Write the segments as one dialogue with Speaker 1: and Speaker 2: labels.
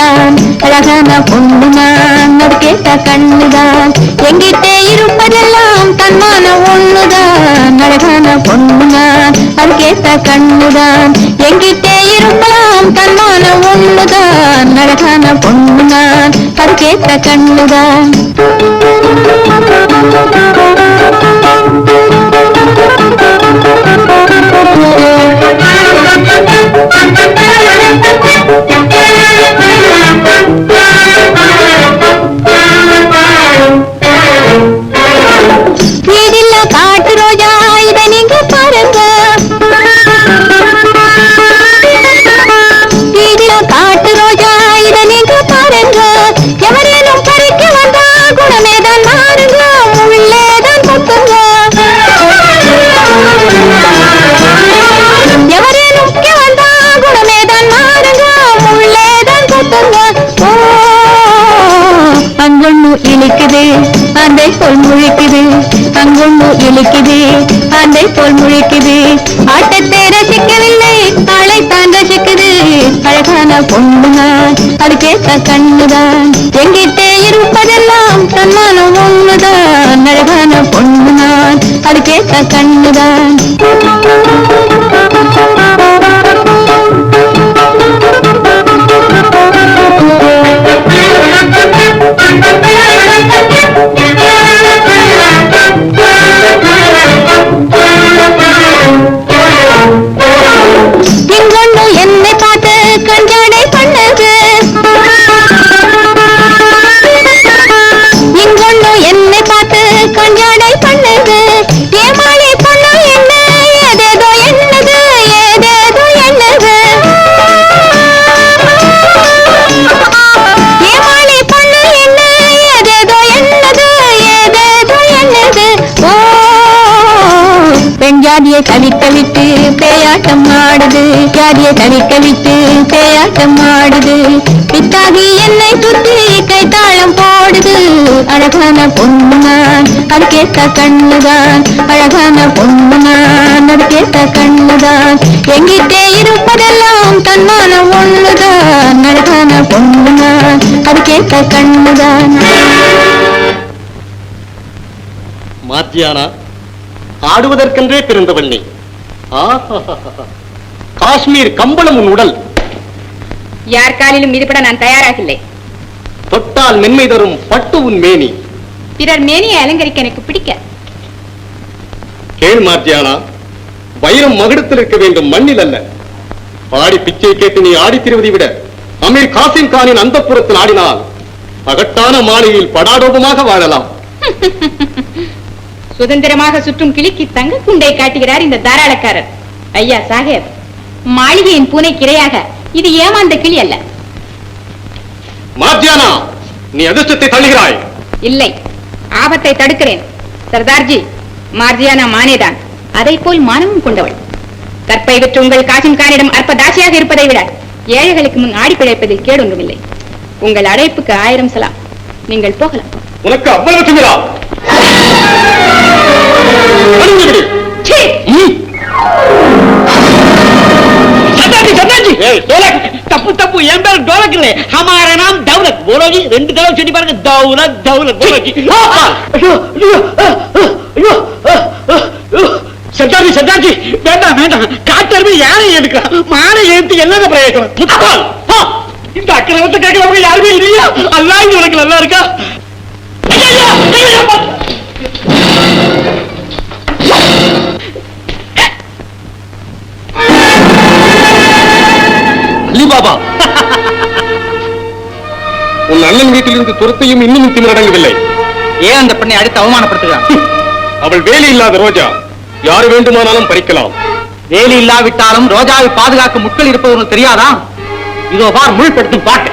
Speaker 1: கண்ணுதான் அழகான பொண்ணுதான் அது கேட்ட கண்ணுதான். எங்கிட்டே இருப்பதெல்லாம் தன்மான ஒண்ணுதான். அழகான பொண்ணுதான் அது கேட்ட கண்ணுதான். எங்கிட்டே இருப்பலாம் தன்மான ஒண்ணுதான். அழகான பொண்ணுதான் அது கேட்ட கண்ணுதான். அங்கொண்ணு அதை போல் முழிக்குது. ஆட்டத்தை ரசிக்கவில்லை அழைத்தான் ரசிக்குது. அழகான பொண்ணுதான் அதுக்கேத்த கண்ணுதான். எங்கிட்டே இருப்பதெல்லாம் தன்மானம் ஒண்ணுதான் அழகான பொண்ணுதான் அதுக்கேத்த கண்ணுதான். ஆடுது ஜாதியை தவிக்க விட்டு பேயாட்டம் ஆடுது. பித்தாகி என்னை சுத்தி தாளம் போடுது. அழகான பொண்ணுதான் கேட்ட கண்ணுதான். அழகான பொண்ணுதான் கேட்ட கண்ணுதான். எங்கிட்டே இருப்பதெல்லாம் தன்மான ஒண்ணுதான் அழகான பொண்ணுதான் கேட்ட கண்ணுதான்.
Speaker 2: மாத்தியானா ஆடுவதற்கென்றே பிறந்தவள் நீ. ஆஹா. காஷ்மீர் கம்பளம் உன் உடல்.
Speaker 3: யார் காலிலும் மிதிப்பட நான் தயாராகில்லை
Speaker 2: தொட்டால் மென்மை தரும் பட்டு உன் மேனி.
Speaker 3: பிறர் மேனியை அலங்கரிக்க எனக்கு பிடிக்க.
Speaker 2: கேள் மாத்தியானா வைரம் மகுடத்தில் இருக்க வேண்டும் மண்ணில் அல்ல. பாடி பிச்சை கேட்டு நீ ஆடித் திரிவதை விட அமீர் காசிம் கானின் அந்த புறத்தில் ஆடினால் பகட்டான மாளிகையில் படாடோபமாக வாழலாம்.
Speaker 3: சுதந்திரமாக சுற்றும் கிளிக்கு தங்க குண்டை காட்டுகிறார் இந்த தாராளக்காரர். ஐயா சாஹேப். மாளிகையின் பூனை கிரையாக. இது ஏமாந்த கிளி அல்ல.
Speaker 2: மாத்தியானா நீ அதிர்ஷ்டத்தை தள்ளுகிறாய்.
Speaker 3: இல்லை ஆபத்தை தடுக்கிறேன். சர்தார்ஜி மார்ஜியானா மானேதான். அதை போல் மானமும் கொண்டவள். கற்பை பெற்ற உங்கள் காசிம் கானிடம் அற்ப தாசியாக இருப்பதை விட ஏழைகளுக்கு முன் ஆடி பிழைப்பதில் கேடொன்றுமில்லை. உங்கள் அழைப்புக்கு ஆயிரம் சலாம். நீங்கள் போகலாம்.
Speaker 2: உனக்கு அவ்வளவு திமிரா டோலக்.
Speaker 4: தப்பு தப்பு. என் பேர் டோலக் இல்ல. ஹமாரா நாம் தௌலத் போலோஜி ரெண்டு தடவை சொல்லி பாருங்க. தௌலத் தௌலத் போலோஜி. ஐயோ ஐயோ ஐயோ ஐயோ ஐயோ. சர்தார்ஜி சர்தார்ஜி வேண்டாம் வேண்டாம். காட்டருமே யாரை எடுக்கலாம் மானை எடுத்து பிரயோஜனம்? முட்டாள் ஆ, இந்த அக்கிரமத்தை கேட்கிறவங்க யாருமே இல்லையா? அல்லாஹ் இது உனக்கு நல்லா இருக்கா? ஐயையோ, ஐயையோ, பா-
Speaker 2: அலிபாபா உன் அண்ணன் வீட்டிலிருந்து துரத்தையும் இன்னும் திமிரடங்கவில்லை.
Speaker 4: ஏன் அந்த பெண்ணை அடித்து அவமானப்படுத்துகிறான்?
Speaker 2: அவள் வேலை இல்லாத ரோஜா. யாரு வேண்டுமானாலும் பறிக்கலாம்.
Speaker 4: வேலி இல்லாவிட்டாலும் ரோஜாவை பாதுகாக்க முட்கள் இருப்பது உனக்கு தெரியாதா? இதோ பார் முள்படுத்தும் பாட்டு.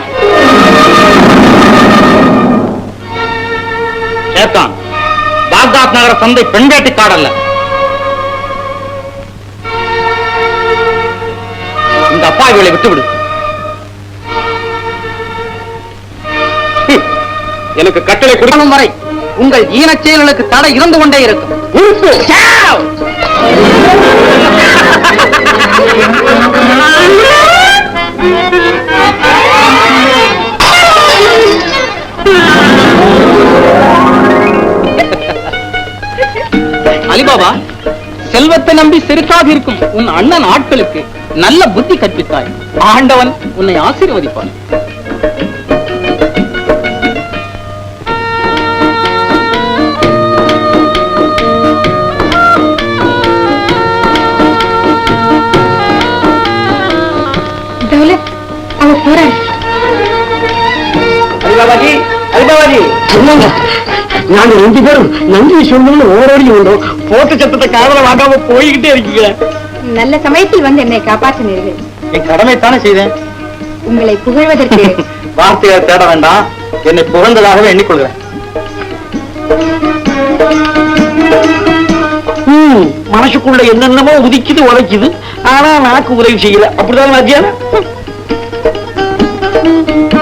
Speaker 4: சேத்தான் பாக்தாத் நகர சந்தை பெண் வேட்டைக்காடல்ல இந்த அப்பாவிகளை விட்டுவிடு.
Speaker 2: எனக்கு கட்டளை கொடுக்கும்
Speaker 4: வரை உங்கள் ஈனச் செயல்களுக்கு தடை இருந்து கொண்டே இருக்கும்! அலிபாபா செல்வத்தை நம்பி செருக்காக இருக்கும் உன் அண்ணன் ஆட்களுக்கு நல்ல புத்தி கற்பித்தாய். ஆண்டவன் உன்னை ஆசீர்வதிப்பான். அலிபாபாஜி சொன்னாங்க நாங்க ரெண்டு பேரும் நன்றி சொல்லணும்னு ஓடோடி வந்தோம். போட்ட சத்தத்தை காதல வாங்காம போய்கிட்டே
Speaker 3: நல்ல சமயத்தில் வந்து என்னை காப்பாற்றினீர்கள்.
Speaker 4: என் கடமை தானே செய்தேன்.
Speaker 3: உங்களை புகழ்வதற்கு
Speaker 4: வார்த்தையை தேட வேண்டாம். என்னை புகழ்ந்ததாகவே எண்ணிக்கொள்கிறேன். மனசுக்குள்ள என்னென்னமோ உதிக்குது உதைக்குது. ஆனா நாக்கு உதவி செய்யல. அப்படிதான்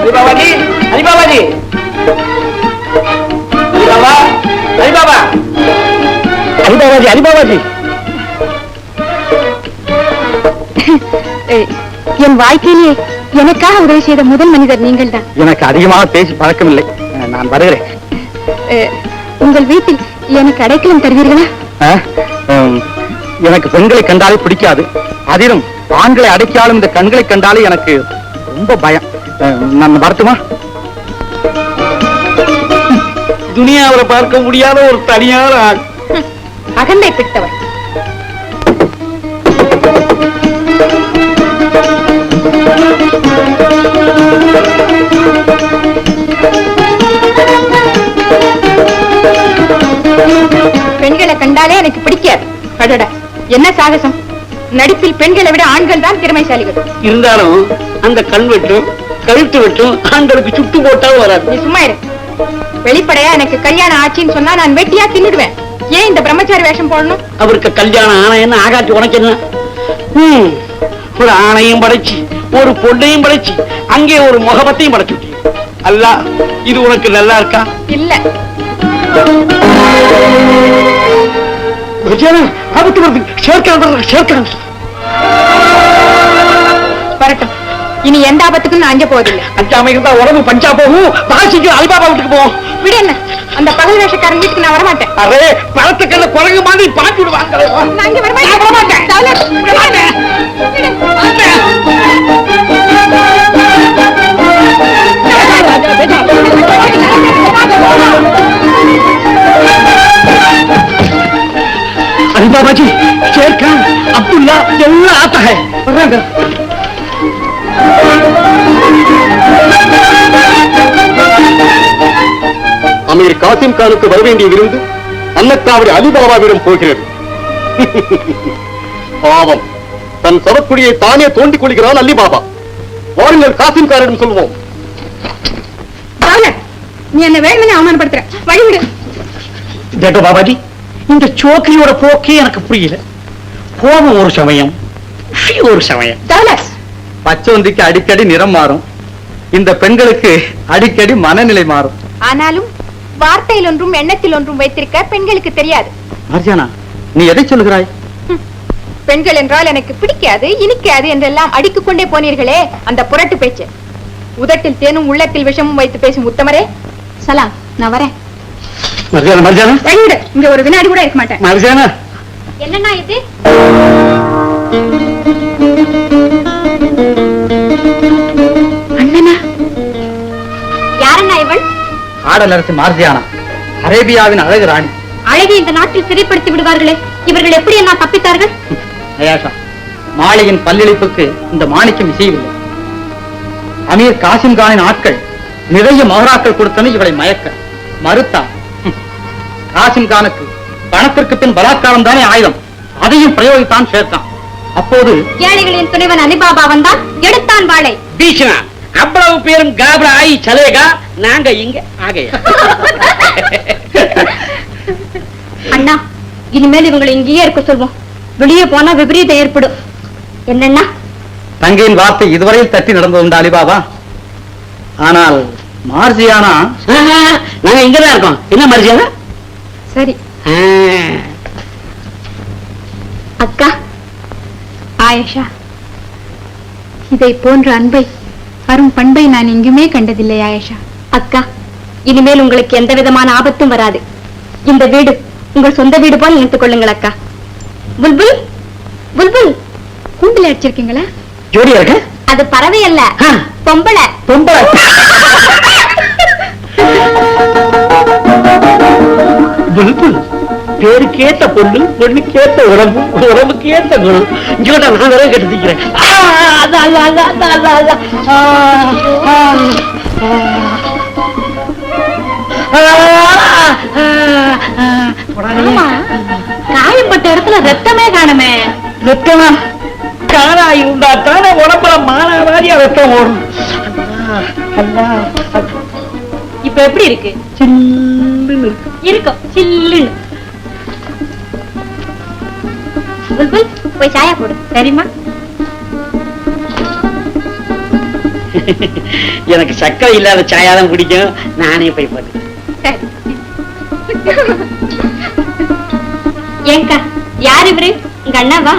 Speaker 4: அலிபாபாஜி அலிபாபாஜி அலிபாபாஜி
Speaker 3: அஹ், என் வாழ்க்கையிலே எனக்காக உதவி செய்த முதல் மனிதர் நீங்கள்தான்.
Speaker 4: எனக்கு அதிகமாக பேசி பழக்கமில்லை. நான் வருகிறேன்.
Speaker 3: உங்கள் வீட்டில் எனக்கு அடைக்கலம் தருவீர்களா?
Speaker 4: எனக்கு பெண்களை கண்டாலே பிடிக்காது. அதிலும் ஆண்களை அடைக்காலும் இந்த கண்களை கண்டாலே எனக்கு ரொம்ப பயம். நான் வரட்டுமா துனியாவில் பார்க்க முடியாத ஒரு தனியான ஆள்.
Speaker 3: அகந்தை பிடித்தவர் பெண்களை கண்டாலே எனக்கு பிடிக்காது. அடடா என்ன சாகசம்? நடிப்பில் பெண்களை விட ஆண்கள் தான் திறமைசாலிகள்.
Speaker 4: இருந்தாலும் அந்த கண் வெட்டும் கழுத்து வெட்டும் ஆண்களுக்கு சுட்டு போட்டாலும் வராது.
Speaker 3: நீ சும்மா இரு. வெளிப்படையா எனக்கு கல்யாணம் ஆச்சுன்னு சொன்னா நான் வெட்டியா தின்னுடுவேன். ஏன் இந்த பிரம்மச்சாரி வேஷம் போடணும்?
Speaker 4: அவருக்கு கல்யாணம் ஆனா என்ன ஆகாச்சு உனக்கு என்ன? ஒரு ஆணையும் படைச்சு ஒரு பொண்ணையும் படைச்சு அங்கே ஒரு முகபத்தையும் படைச்சு அல்ல இது உனக்கு நல்லா இருக்கா?
Speaker 3: இல்ல.
Speaker 4: ஆபத்து வருது. சேர்க்கான் சேர்க்கான்
Speaker 3: வரட்டும். இனி எந்த ஆபத்துக்கும் நான் அஞ்ச போவதில்லை.
Speaker 4: அஞ்சாமை இருந்தா உடம்பு பஞ்சா போகும். வாசிக்கு அலிபாபா வீட்டுக்கு போவோம்.
Speaker 3: விடு என்ன? அந்த பகல் வேஷக்காரன் வீட்டுக்கு நான் வரமாட்டேன்.
Speaker 4: அரே பழத்துக்கல்ல குரங்கு மாதிரி பாட்டி விடுவாங்க
Speaker 3: நான் இங்க வரமாட்டேன். வரமாட்டேன். अरे
Speaker 4: बाबा जी शेर खान अब्दुल्ला
Speaker 2: காசிம் கானுக்கு வரவேண்டிய விருந்து அன்னத்தாவடி அலிபாபாவிடம் போகிறது. பாவம். தன் சவக்குடியை தானே தோண்டிக் கொள்கிறான் அலிபாபா. வாருங்கள் காசிம் காரிடம் சொல்வோம்.
Speaker 3: தௌலத், நீ என்ன வேணும்னு அவமானப்படுத்துற? வழிவிடு.
Speaker 4: ஜெட்டோ பாபாஜி இந்த சோக்கியோட போக்கே எனக்கு புரியல. கோபம் ஒரு சமயம் குஷி ஒரு சமயம்.
Speaker 3: தௌலத்
Speaker 5: பச்சோந்திக்கு அடிக்கடி நிறம் மாறும். இந்த பெண்களுக்கு அடிக்கடி மனநிலை மாறும்.
Speaker 3: ஆனாலும் வார்த்தையில் ஒன்றும் எண்ணத்தில் ஒன்றும் வைத்திருக்க பெண்களுக்கு தெரியாது.
Speaker 5: மர்ஜானா நீ எதை சொல்கிறாய்
Speaker 3: பெண்கள் என்றால் எனக்கு பிடிக்காது இனிக்காது என்றெல்லாம் அடித்துக் கொண்டே போனீர்களே அந்த புரட்டு பேச்சு. உதட்டில் தேனும் உள்ளத்தில் விஷமும் வைத்து பேசும் உத்தமரே. சலாம் நான் வரேன்.
Speaker 4: மர்ஜானா மர்ஜானா?
Speaker 3: வழிவிடு இங்க ஒரு வினாடி கூட இருக்க மாட்டேன்.
Speaker 4: மர்ஜானா?
Speaker 3: என்னன்னா இது? அண்ணனா? யாரண்ணா இவள்?
Speaker 5: ஆடலரசி மார்ஜியானா? அரேபியாவின் அழகு ராணி.
Speaker 3: அழகி இந்த நாட்டில் சிறைப்படுத்தி விடுவார்களே இவர்கள் எப்படி என்ன தப்பித்தார்கள்?
Speaker 5: நயாஷா மாளிகையின் பல்லிழிப்புக்கு இந்த மாணிக்கம் இசையவில்லை. அமீர் காசிம் கானின் ஆட்கள் நிறைய மகராக்கள் கொடுத்தன இவளை மயக்க. மறுத்தான் ஹம். காசிம் கானுக்கு பணத்திற்கு பின் பலாத்காரம் தானே ஆயுதம். அதையும் பிரயோகித்தான் சேர்த்தான். அப்போது
Speaker 3: ஏழைகளின் துணைவன் அலிபாபா வந்தான் எடுத்தான் வாளை.
Speaker 4: பீஷ்மா அவ்வளவு பேரும் காபரா ஆயி சலேகா நாங்க இங்க ஆகையா?
Speaker 3: அண்ணா இனிமேல் இவங்களை இங்கேயே இருக்க சொல்வோம். வெளியே போனா விபரீதம் ஏற்படும். என்னண்ணா?
Speaker 5: தங்கையின் வார்த்தை இதுவரையில் தட்டி நடந்து உண்டு அலிபாபா. ஆனால் மார்ஜியானா?
Speaker 4: நாங்க இங்கதான் இருக்கோம். என்ன மர்ஜானா
Speaker 3: சரி. அக்கா ஆயஷா இதை போன்ற அன்பை அரும் பண்பை நான் எங்குமே கண்டதில்லை ஆயஷா. அக்கா இனிமேல் உங்களுக்கு எந்த விதமான ஆபத்தும் வராது. இந்த வீடு உங்கள் சொந்த வீடு போல் நினைத்துக் கொள்ளுங்கள் அக்கா.
Speaker 6: புல்புல் புல்புல். கூண்டுல அடிச்சிருக்கீங்களா?
Speaker 4: ஜோடியா இருக்க?
Speaker 6: அது பறவை அல்ல. பொம்பளை.
Speaker 4: ரொம்ப புல்புல். பேருக்கேத்த பொண்ணு பொண்ணுக்கேத்த உடம்பு உடம்புக்கேத்த குணம். இங்கோட்ட நான் வரை கட்டுக்கிறேன்
Speaker 6: ஆமா. காயப்பட்ட இடத்துல ரத்தமே காணுமே.
Speaker 4: ரத்தமா? காரா இருந்தா தானே உடம்புல மானா மாதிரியா ரத்தம் ஓடும்.
Speaker 7: இப்ப எப்படி இருக்கு?
Speaker 4: சில்லுன்னு இருக்கு.
Speaker 7: இருக்கும் சில்லுன்னு.
Speaker 6: போய் சாயா போடு.
Speaker 7: சரிம்மா?
Speaker 4: எனக்கு சக்கரை இல்லாத சாயாதான் பிடிக்கும். நானே போய் போட்டு
Speaker 6: ஏங்கா யார் இவரு? உங்க அண்ணாவா?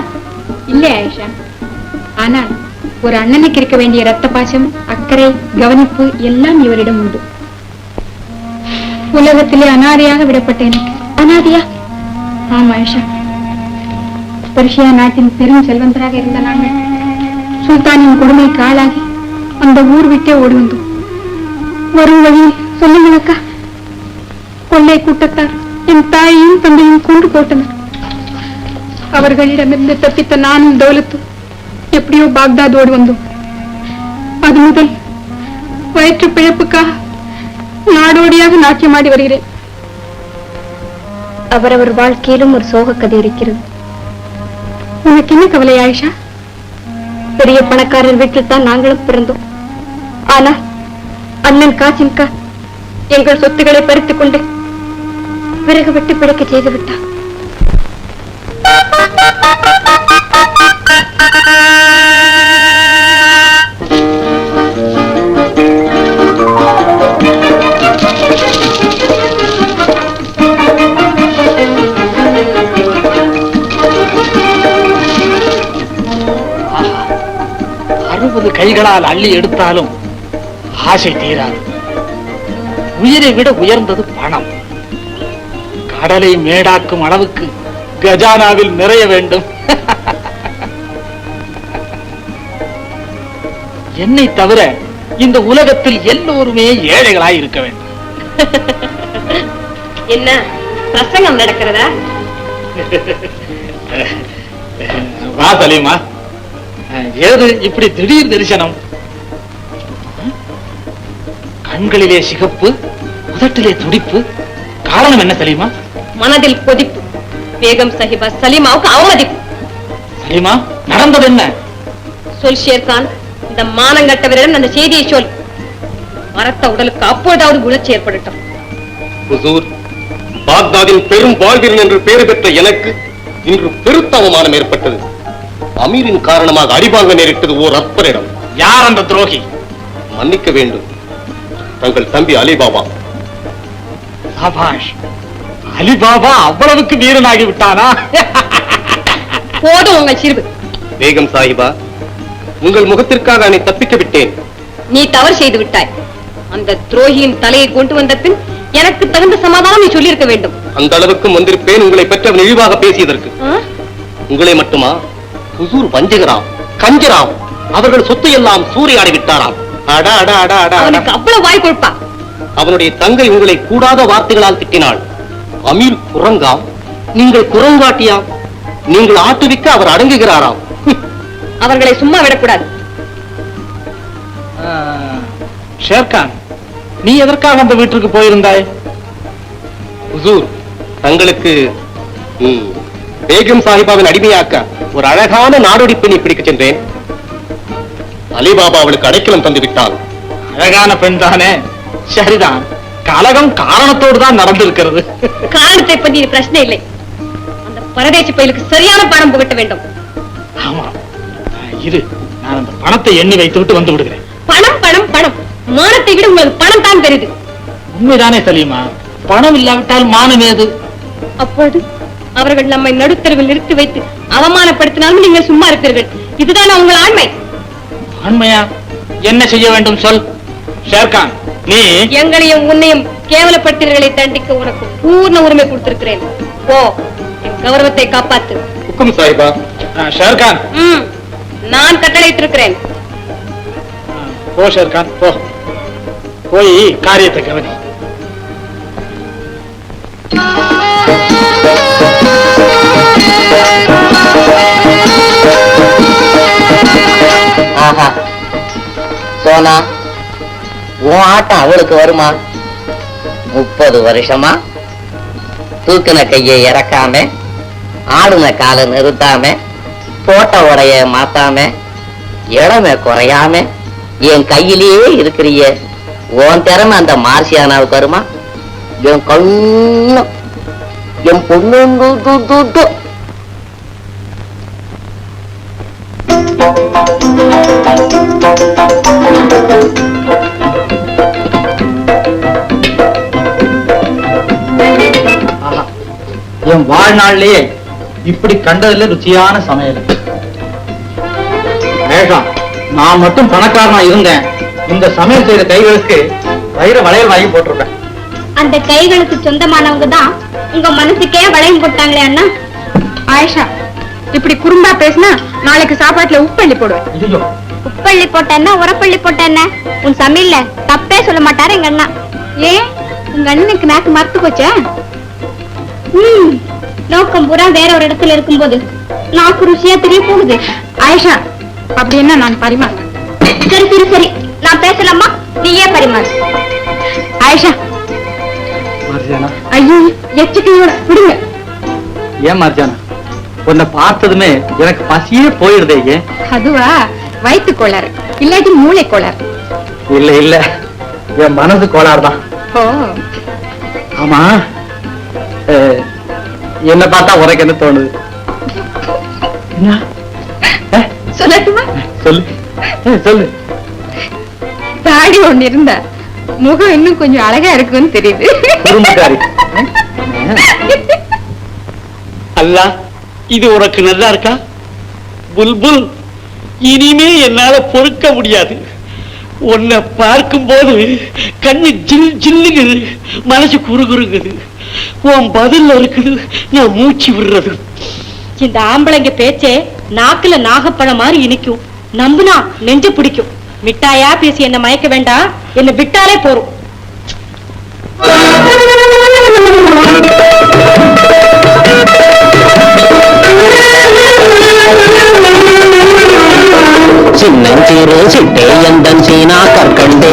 Speaker 7: இல்ல ஆயிஷா. ஆனால் ஒரு அண்ணனுக்கு இருக்க வேண்டிய ரத்த பாசம் அக்கறை கவனிப்பு எல்லாம் இவரிடம் உண்டு. உலகத்திலே அனாதையாக விடப்பட்ட எனக்கு.
Speaker 6: அனாதியா?
Speaker 7: ஆமா ஆயிஷா. பெர்ஷியா நாட்டின் பெரும் செல்வந்தராக இருந்த நாங்கள் சுல்தானின் கொடுமைக்கு ஆளாகி அந்த ஊர் விட்டே ஓடி வந்தோம் வரும் வழி சொல்லுங்கள் அக்கா. கொள்ளை கூட்டத்தார் என் தாயையும் தந்தையும் கொண்டு போட்டனர். அவர்களிடமிருந்து தப்பித்த நானும் தௌலத்தும் எப்படியோ பாக்தாத் ஓடி வந்தோம். அது முதல் வயிற்று பிழைப்புக்காக நாடோடியாக நாட்டியமாடி வருகிறேன்.
Speaker 6: அவரவர் வாழ்க்கையிலும் ஒரு சோக கதை இருக்கிறது.
Speaker 7: உனக்கு என்ன கவலை ஆயிஷா?
Speaker 6: பெரிய பணக்காரர் வீட்டில் தான் நாங்களும் பிறந்தோம். ஆனா அண்ணன் காசிம்கா எங்கள் சொத்துக்களை பறித்துக் கொண்டு விறகு விட்டு பிடிக்க செய்து விட்டான்
Speaker 8: அறுபது கைகளால் அள்ளி எடுத்தாலும் ஆசை தீராது. உயிரை விட உயர்ந்தது பணம். கடலை மேடாக்கும் அளவுக்கு கஜானாவில் நிறைய வேண்டும். என்னை தவிர இந்த உலகத்தில் எல்லோருமே ஏழைகளாய் இருக்க வேண்டும்.
Speaker 7: என்ன பிரசங்கம் நடக்கிறதா?
Speaker 8: வா சலீமா. ஏது இப்படி திடீர் தரிசனம்? கண்களிலே சிகப்பு உதட்டிலே துடிப்பு. காரணம் என்ன சலீமா?
Speaker 7: மனதில் கொதிப்பு. பேகம் சஹிபா சலீமாவுக்கு அவமதிப்பு.
Speaker 8: சலீமா நடந்தது என்ன?
Speaker 7: சொல் ஷேர்கான் இந்த மானங்கட்டவரிடம் அந்த செய்தியை சொல். மரத்த உடலுக்கு அப்பொழுதாவது குணர்ச்சி ஏற்படட்டும்.
Speaker 2: ஹுசூர் பாக்தாதின் பெரும் வாழ்வீரன் என்று பெயர் பெற்ற எனக்கு இன்று பெருத்த அவமானம் ஏற்பட்டது. அமீரின் காரணமாக அடிவாங்க நேரிட்டது ஓர் அற்பரிடம்
Speaker 8: யார் அந்த துரோகி?
Speaker 2: மன்னிக்க வேண்டும். தங்கள் தம்பி அலிபாபா.
Speaker 8: சபாஷ் அலிபாபா அவ்வளவுக்கு வீரனாகி விட்டானா?
Speaker 7: போதும் உங்கள் சிறுவு
Speaker 2: பேகம் சாஹிபா. உங்கள் முகத்திற்காக என்னை தப்பிக்க விட்டேன்.
Speaker 7: நீ தவறு செய்து விட்டாய். அந்த துரோகியின் தலையை கொண்டு வந்த பின் எனக்கு தகுந்த சமாதானம் நீ சொல்லியிருக்க வேண்டும்.
Speaker 2: அந்த அளவுக்கு வந்திருப்பேன் உங்களை பற்றி அவன் இழிவாக பேசியதற்கு? உங்களை மட்டுமா? ஹுசூர் வஞ்சுகிறாம் கஞ்சராம் அவர்கள் சொத்தை எல்லாம் சூறையாடி விட்டாராம் அடா அடா அடா அடா.
Speaker 7: அவ்வளவு வாய் கொழுப்பா
Speaker 2: அவனுடைய தங்கை உங்களை கூடாத வார்த்தைகளால் திட்டினாள். அமீர் குரங்காம் நீங்கள் குரங்காட்டியாம் நீங்கள் ஆட்டுவிக்க அவர் அடங்குகிறாராம்.
Speaker 7: அவர்களை சும்மா விடக்கூடாது.
Speaker 8: ஷேர்கான் நீ எதற்காக அந்த வீட்டிற்கு போயிருந்தாய்?
Speaker 2: ஹுசூர் தங்களுக்கு பேகம் சாஹிபாவின் அடிமையாக்க ஒரு அழகான நாடோடி பெண்ணை பிடிக்கச் சென்றேன். அலிபாபா அவளுக்கு அடைக்கலம் தந்து விட்டான்
Speaker 8: அழகான பெண் தானே? சரிதான். கலகம் காரணத்தோடு தான் நடந்திருக்கிறது.
Speaker 7: காரணத்தை பத்தி இது பிரச்சனை இல்லை. அந்த பரதேசி பயிலுக்கு சரியான பணம் புகட்ட வேண்டும்.
Speaker 8: ஆமா. இரு நான் அந்த பணத்தை எண்ணி வைத்து விட்டு வந்து விடுகிறேன்.
Speaker 7: பணம் பணம் பணம். மானத்தை விட உங்களுக்கு பணம் தான் பெரிது.
Speaker 8: உண்மைதானே சலீமா? பணம் இல்லாவிட்டால் மானம் ஏது?
Speaker 7: அப்பொழுது அவர்கள் நம்மை நடுத்தருவில் நிறுத்தி வைத்து அவமானப்படுத்தினாலும் நீங்கள் சும்மா இருப்பீர்கள் இதுதான் உங்கள் ஆண்மை?
Speaker 8: ஆண்மையா? என்ன செய்ய வேண்டும் சொல். ஷேர்கான் நீ
Speaker 7: எங்களையும் உன்னையும் கேவலப்படுத்தினர்களை தண்டிக்க உனக்கு பூர்ண உரிமை கொடுத்திருக்கிறேன். ஓ என்
Speaker 1: கௌரவத்தை காப்பாத்து.
Speaker 2: ஹுக்கும் சாஹிபா.
Speaker 4: ஷேர்கான்.
Speaker 1: நான் கட்டளையிட்டிருக்கிறேன்.
Speaker 4: போ ஷேர்கான் போ. போய் காரியத்தை கவனி.
Speaker 9: ஆஹா. சோனா உன் ஆட்டம் அவளுக்கு வருமா? முப்பது வருஷமா? தூக்கின கையை இறக்காம ஆடுன காலை நிறுத்தாம போட்ட உடைய மாத்தாம இடமே குறையாம என் கையிலேயே இருக்கிறிய. உன் திறமை அந்த மார்சியானாவுக்கு வருமா? என் கண்ணு என் பொண்ணு
Speaker 5: என் வாழ்நாள்லயே இப்படி கண்டதுல ருச்சியான சமையல் மேகா நான் மட்டும் பணக்காரனா இருந்தேன். இந்த சமையல் செய்த கைகளுக்கு வைர வளையல் வாங்கி போட்டிருப்பேன்
Speaker 1: அந்த கைகளுக்கு சொந்தமானவங்க தான் உங்க மனசுக்கே வளையம் போட்டாங்களே அண்ணா.
Speaker 3: ஆயிஷா இப்படி குறும்பா பேசினா நாளைக்கு சாப்பாட்டுல உப்பள்ளி போடுவேன்.
Speaker 5: ஐயோ
Speaker 1: உப்பள்ளி போட்ட என்ன உரப்பள்ளி போட்ட என்ன உன் சமையல்ல தப்பே சொல்ல மாட்டாரு எங்க அண்ணா.
Speaker 3: ஏன் உங்க அண்ணனுக்கு நாக்கு மறத்து போச்சா?
Speaker 1: ம், நோக்கம் பூரா வேற ஒரு இடத்துல இருக்கும்போது நாக்கு ருசியா தெரிய போகுது.
Speaker 3: ஆயிஷா அப்படி என்ன நான் பரிமாறேன்
Speaker 1: சரி சரி சரி. நான் பேசலாமா? நீயே பரிமாறு.
Speaker 3: ஆயிஷா. ஐயோ எச்சக்கையோட விடுங்க.
Speaker 5: ஏன் மார்ஜானா? உன்னை பார்த்ததுமே எனக்கு பசியே போயிடுதே
Speaker 3: அதுவா? வயிற்று கோளாறு இல்லாட்டி மூளை கோளாறு.
Speaker 5: இல்ல இல்ல. என் மனசு கோளாறு தான் ஆமா. என்ன பார்த்தா உனக்கு என்ன தோணுது?
Speaker 3: சொல்லட்டுமா?
Speaker 5: சொல்லு. சொல்லு.
Speaker 3: தாடி ஒண்ணு இருந்தா முகம் இன்னும் கொஞ்சம் அழகா இருக்குன்னு தெரியுது.
Speaker 4: அல்லா இது உனக்கு நல்லா இருக்கா? புல்புல். இனிமே என்னால பொறுக்க முடியாது. உன்னை பார்க்கும்போது கண்ணு ஜில் ஜில்லுங்குது மனசு குறுகுறுங்குது. உன் பதில் இருக்குது நான் மூச்சு விடுறது.
Speaker 1: இந்த ஆம்பளைங்க பேச்சே நாக்குல நாகப்பழம் மாதிரி இனிக்கும். நம்புனா நெஞ்ச பிடிக்கும். மிட்டாயா பேசி என்ன மயக்க வேண்டாம். என்ன விட்டாலே போறோம்
Speaker 9: சின்னஞ்சிறு சிட்டே எந்தன் சீனா கற்கண்டே?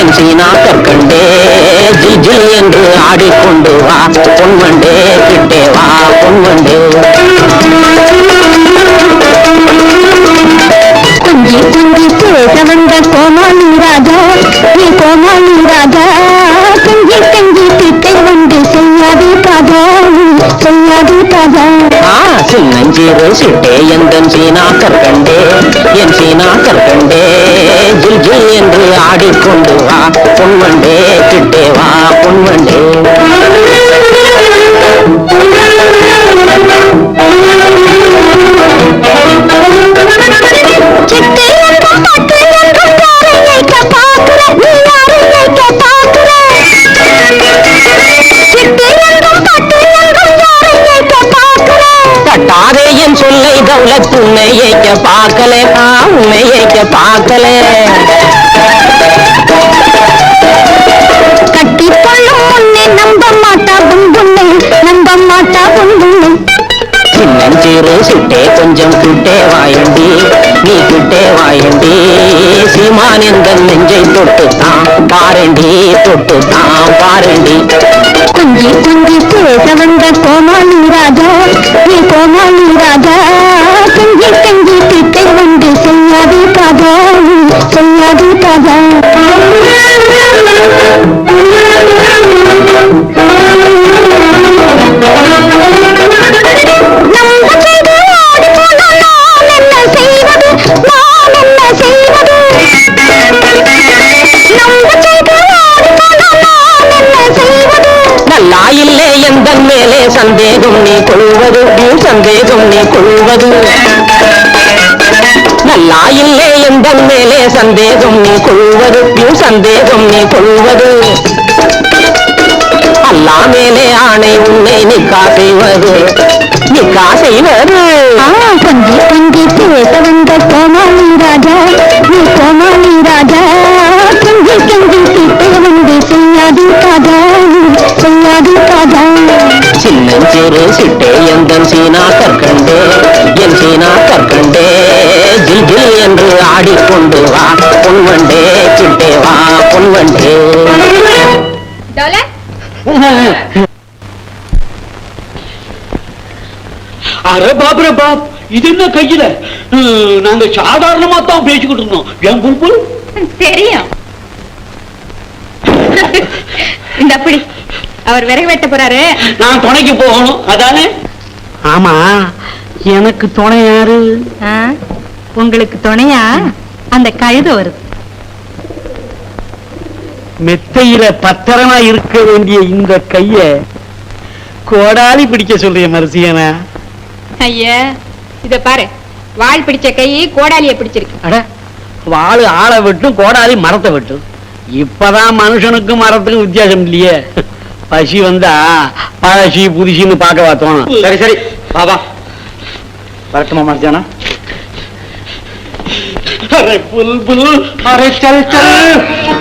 Speaker 9: என் சீனா கற்கண்டே. ஜில் ஜில் என்று ஆடிக்கொண்டு வா பொன்வண்டே. கிட்டே வா பொன்வண்டே.
Speaker 1: குஞ்சி குஞ்சி பேச வந்த கோமாளி ராஜா நீ கோமாளி ராஜா. குஞ்சி கஞ்சி திட்டை வந்து செய்யாதே காதா செய்யாதே
Speaker 9: ஆ சின்னஞ்சிறு சிட்டே எந்தன் சீனா கற்கண்டே. என் சீனா கற்கண்டே ஜில் ஜில் என்று ஆடிக்கொண்டு வா. பொன்வண்டே கிட்டே வா. பொன்வண்டே தட்டாதே என் சொல்லை தௌலத் உன்னை ஏய்க்க பார்க்கல. ஆ, உன்னை ஏய்க்க பார்க்கல.
Speaker 1: கட்டிக்கொள்ளும் முன்னே நம்ப மாட்டா புன்புண்ணே நம்ப மாட்டா புன்புண்ணே
Speaker 9: சின்னஞ்சிறு சிட்டே கொஞ்சம் கிட்டே வாயண்டி நீ கிட்டே வாயண்டி. சீமான் எந்த நெஞ்சை தொட்டு தான் பாரண்டி தொட்டு தான் பாரண்டி.
Speaker 1: குஞ்சி குஞ்சி பேச வந்த கோமாளி ராஜா நீ கோமாளி ராஜா குஞ்சி கஞ்சி திட்டை வந்து செய்யாதே
Speaker 9: சந்தேகம் நீ கொள்வது உன் சந்தேகம் நீ கொள்வது. அல்லா மேலே ஆணை உன்னை நிக்கா செய்வது. வரும்
Speaker 1: ஆ, கொஞ்சி கொஞ்சி பேச வந்த கோமாளி ராஜா நீ கோமாளி ராஜா. கொஞ்சி கொஞ்சி கிட்ட வந்து செய்யாது ராஜா செய்யாது ராஜா.
Speaker 9: சின்னஞ்சிறு சிட்டே எந்தன் சீனா கற்கண்டே என் சீனா கற்கண்டே ஜில் ஜில் என்று ஆடிக்கொண்டு வா. பொன்வண்டே கிட்டே வா பொன்வண்டே
Speaker 3: டாலர்?
Speaker 4: அரே பாப் ரே பாப் இது என்ன கையில? நாங்க சாதாரணமா தான் பேசிக்கிட்டு இருந்தோம். என் புல்புல்?
Speaker 3: தெரியும். இந்த அப்படி அவர் விறகு வெட்ட போறாரு.
Speaker 4: நான் துணைக்கு போகணும் அதானே? ஆமா எனக்கு துணை யாரு?
Speaker 3: உங்களுக்கு துணையா? அந்த கழுது வருது
Speaker 4: மெத்தையில பத்திரமா இருக்க வேண்டிய இந்த கைய கோடாலி பிடிக்க சொல்றிய மரிசியனா.
Speaker 3: ஐயா இத பாரு. வாள் பிடிச்ச கை கோடாலிய பிடிச்சிருக்கு.
Speaker 4: அட வாழு ஆளை விட்டும் கோடாலி மரத்தை விட்டும். இப்பதான் மனுஷனுக்கும் மரத்துக்கும் வித்தியாசம் இல்லையே. பசி வந்தா பழசி புதுசின்னு பார்க்கவா தோணும்.
Speaker 5: சரி சரி பாபா வரட்டுமா மர்ஜானா
Speaker 4: அரே புல் புல் அரே சல் சல்